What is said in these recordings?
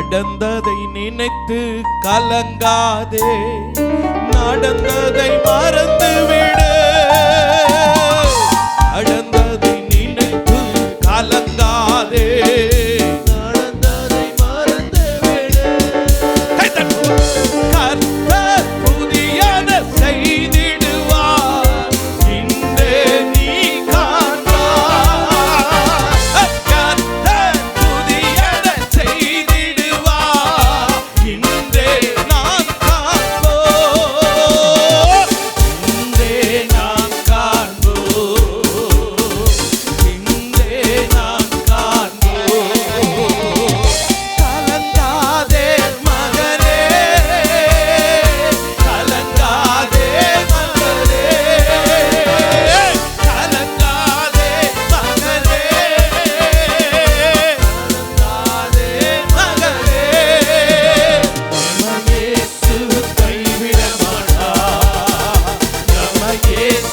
நடந்ததை நினைத்து கலங்காதே. நடந்ததை மறந்துவே.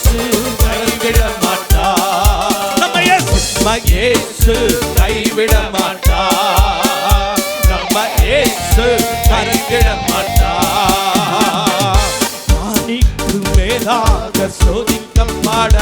இயேசு கைவிட மாட்டா நம்ம இயேசு கைவிட மாட்டா. நம்ம இயேசு கைவிட மாட்டா. மாணிக்கு மேலாக சோதிக்கப்பட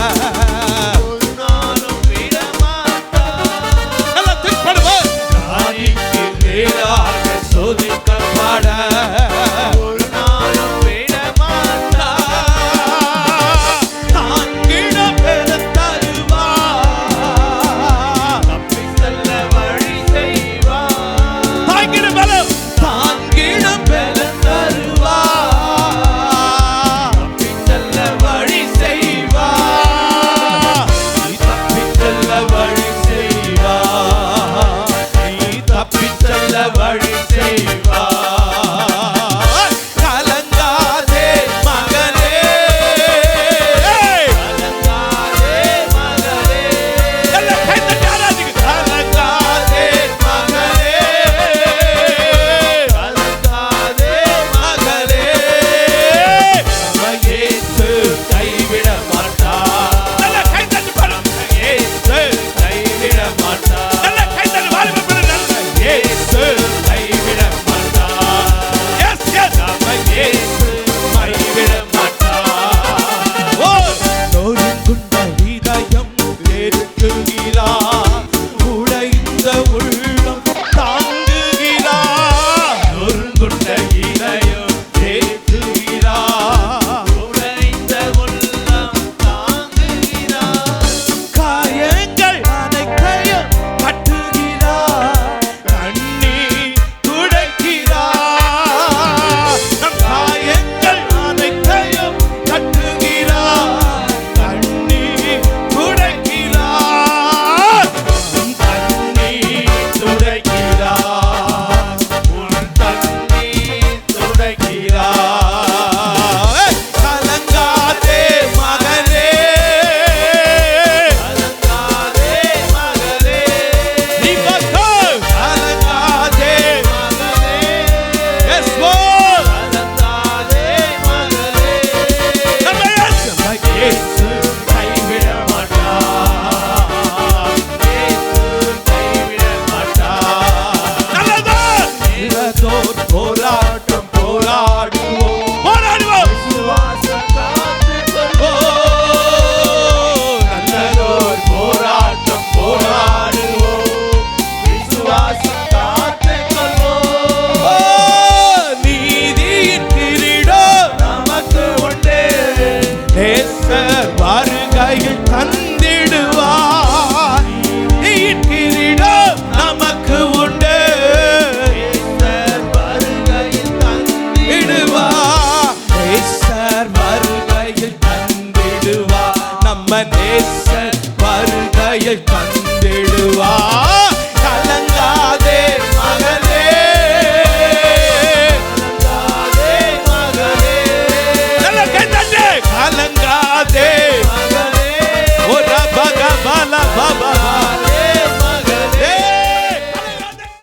responde. கிருபையில் தந்திடுவார் கிரீடம் நமக்கு உண்டு. வருகையில் தந்திடுவார் நேசர் வருகையில் தந்திடுவார். நம்ம நேசர் வருகையில் தந்திடுவார்.